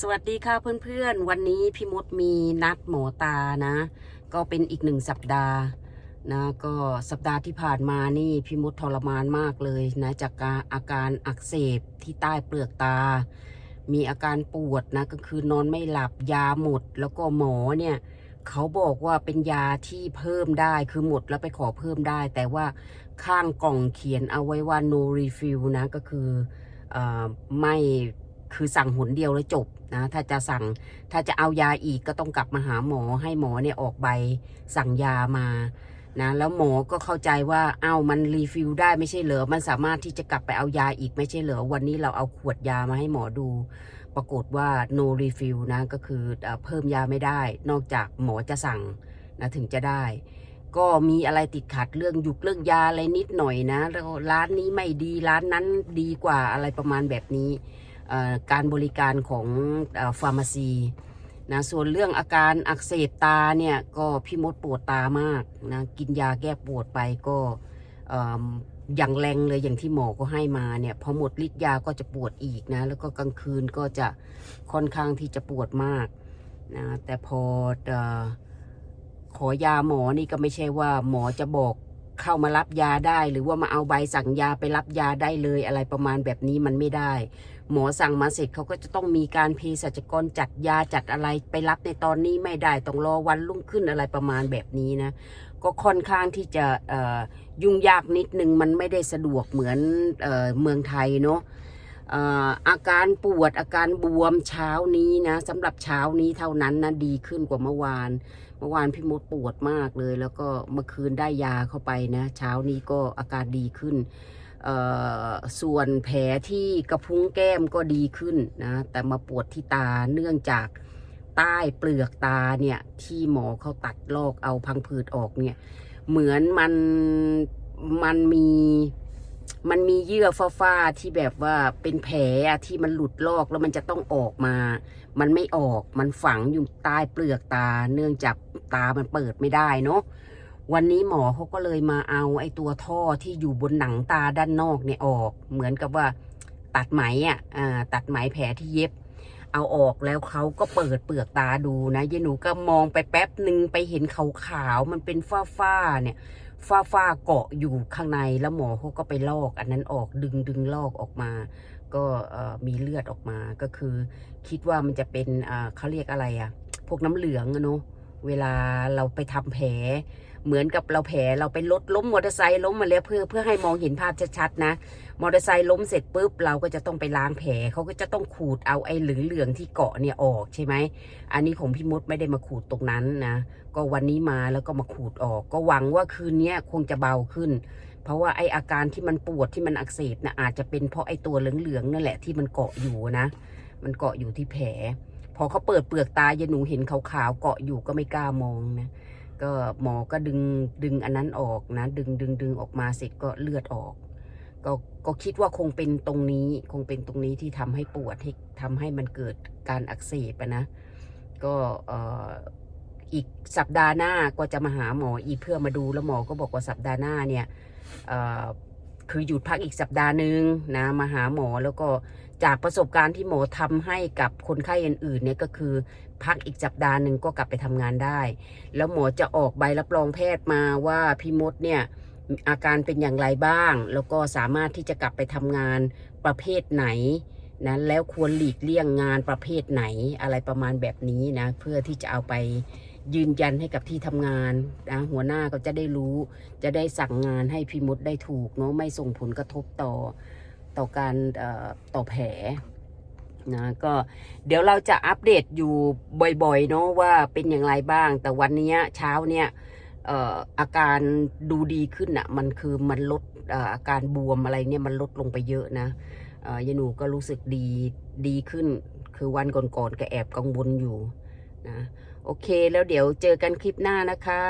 สวัสดีค่ะเพื่อนๆ วันนี้พี่มดมีนัดหมอตานะ ก็เป็นอีกหนึ่งสัปดาห์นะก็สัปดาห์ที่ผ่านมานี่พี่มดทรมานมากเลยนะ จากการอาการอักเสบที่ใต้เปลือกตา มีอาการปวดนะก็คือนอนไม่หลับยาหมด แล้วก็หมอเนี่ยเขาบอกว่าเป็นยาที่เพิ่มได้คือหมดแล้วไปขอเพิ่มได้ แต่ว่าข้างกล่องเขียนเอาไว้ว่า no refill นะก็คืออไม่ คือสั่งหนเดียวแล้วจบนะถ้าจะสั่งถ้าจะเอายาอีกก็ต้องกลับมาหาหมอให้หมอเนี่ยออกใบ สั่งยามานะแล้วหมอก็เข้าใจว่าเอ้ามันรีฟิลได้ไม่ใช่เหรอมันสามารถที่จะกลับไปเอายาอีกไม่ใช่เหรอวันนี้เราเอาขวดยามาให้หมอดู ปรากฏว่า no refill นะก็คือเอเพิ่มยาไม่ได้ นอกจากหมอจะสั่งนะถึงจะได้ ก็มีอะไรติดขัดเรื่องหยุกเรื่องยาอะไรนิดหน่อยนะแล้วร้านนี้ไม่ดีร้านนั้นดีกว่าอะไรประมาณแบบนี้ การบริการของฟาร์มาซีนะส่วนเรื่องอาการอักเสบตาเนี่ยก็พี่มดปวดตามากนะกินยาแก้ปวดไปก็อย่างแรงเลยอย่างที่หมอก็ให้มาเนี่ยพอหมดฤทธิ์ยาก็จะปวดอีกนะแล้วก็กลางคืนก็จะค่อนข้างที่จะปวดมากนะแต่พออขอยาหมอนี่ก็ไม่ใช่ว่าหมอจะบอก เข้ามารับยาได้ หรือว่ามาเอาใบสั่งยาไปรับยาได้เลยอะไรประมาณแบบนี้มันไม่ได้ หมอสั่งมาเสร็จเขาก็จะต้องมีการเภสัชกรจัดยาจัดอะไรไปรับในตอนนี้ไม่ได้ต้องรอวันรุ่งขึ้นอะไรประมาณแบบนี้นะ ก็ค่อนข้างที่จะยุ่งยากนิดนึงมันไม่ได้สะดวกเหมือนเออเมืองไทยเนาะอาการปวดอาการบวมเช้านี้นะสำหรับเช้านี้เท่านั้นนะดีขึ้นกว่าเมื่อวาน มื่อวานพี่มดปวดมากเลย แล้วก็เมื่อคืนได้ยาเข้าไปนะ เช้านี้ก็อาการดีขึ้น ส่วนแผลที่กระพุ้งแก้มก็ดีขึ้นนะ แต่มาปวดที่ตาเนื่องจากใต้เปลือกตาเนี่ย ที่หมอเขาตัดลอกเอาพังผืดออกเนี่ย เหมือนมันมันมี มันมีเยื่อฟ้าๆที่แบบว่าเป็นแผลที่มันหลุดลอกแล้วมันจะต้องออกมา มันไม่ออก มันฝังอยู่ใต้เปลือกตา เนื่องจากตามันเปิดไม่ได้เนาะ วันนี้หมอเขาก็เลยมาเอาไอ้ตัวท่อที่อยู่บนหนังตาด้านนอกเนี่ยออก เหมือนกับว่าตัดไหมอะอ่าตัดไหมแผลที่เย็บ เอาออกแล้วเขาก็เปิดเปลือกตาดูนะยายหนูก็มองไปแป๊บหนึ่งไปเห็นขาวๆมันเป็นฝ้าๆเนี่ย ฝ้าฝ้าเกาะอยู่ข้างในแล้วหมอเขาก็ไปลอก อันนั้นออกดึงดึงลอกออกมา ก็มีเลือดออกมาก็คือ คิดว่ามันจะเป็นเขาเรียกอะไรอะพวกน้ำเหลืองอะเนาะเวลาเราไปทำแผล เหมือนกับเราแผลเราไปรถล้มมอเตอร์ไซค์ล้มมาแล้วเพื่อเพื่อให้มองเห็นภาพชัดๆนะมอเตอร์ไซค์ล้มเสร็จปุ๊บเราก็จะต้องไปล้างแผลเขาก็จะต้องขูดเอาไอ้เหลืองๆที่เกาะเนี่ยออกใช่ไหมอันนี้ของพี่มดไม่ได้มาขูดตรงนั้นนะก็วันนี้มาแล้วก็มาขูดออก ก็หวังว่าคืนนี้คงจะเบาขึ้น เพราะว่าไออาการที่มันปวดที่มันอักเสบนะอาจจะเป็นเพราะไอตัวเหลืองๆนั่นแหละที่มันเกาะอยู่นะ มันเกาะอยู่ที่แผลพอเขาเปิดเปลือกตายาหนูเห็นขาวๆเกาะอยู่ก็ไม่กล้ามองนะ ก็หมอก็ดึงดึงอันนั้นออกนะ ดึงดึงดึงออกมาเสร็จก็เลือดออก ก็ก็คิดว่าคงเป็นตรงนี้คงเป็นตรงนี้ที่ทำให้ปวดให้ทำให้มันเกิดการอักเสบนะ ก็เอ่อีกสัปดาห์หน้าก็จะมาหาหมออีกเพื่อมาดูแล้วหมอก็บอกว่าสัปดาห์หน้าเนี่ยเอ่อคือหยุดพักอีกสัปดาห์หนึ่งนะมาหาหมอแล้วก็ จากประสบการณ์ที่หมอทำให้กับคนไข้อื่นๆเนี่ยก็คือ พักอีกสัปดาห์หนึ่งก็กลับไปทำงานได้ แล้วหมอจะออกใบรับรองแพทย์มาว่าพี่มดเนี่ยอาการเป็นอย่างไรบ้าง แล้วก็สามารถที่จะกลับไปทำงานประเภทไหนนะแล้วควรหลีกเลี่ยงงานประเภทไหนอะไรประมาณแบบนี้นะเพื่อที่จะเอาไปยืนยันให้กับที่ทำงานนะหัวหน้าก็จะได้รู้ จะได้สั่งงานให้พี่มดได้ถูกเนาะไม่ส่งผลกระทบต่อ ต่อการต่อแผลนะก็เดี๋ยวเราจะอัปเดตอยู่บ่อยๆเนาะว่าเป็นอย่างไรบ้าง แต่วันนี้เช้าเนี้ยอาการดูดีขึ้นอะมันคือมันลดอาการบวมอะไรเนี่ยมันลดลงไปเยอะนะยายหนูก็รู้สึกดีดีขึ้น คือวันก่อนๆก็แอบกังวลอยู่นะโอเคแล้วเดี๋ยวเจอกันคลิปหน้านะคะ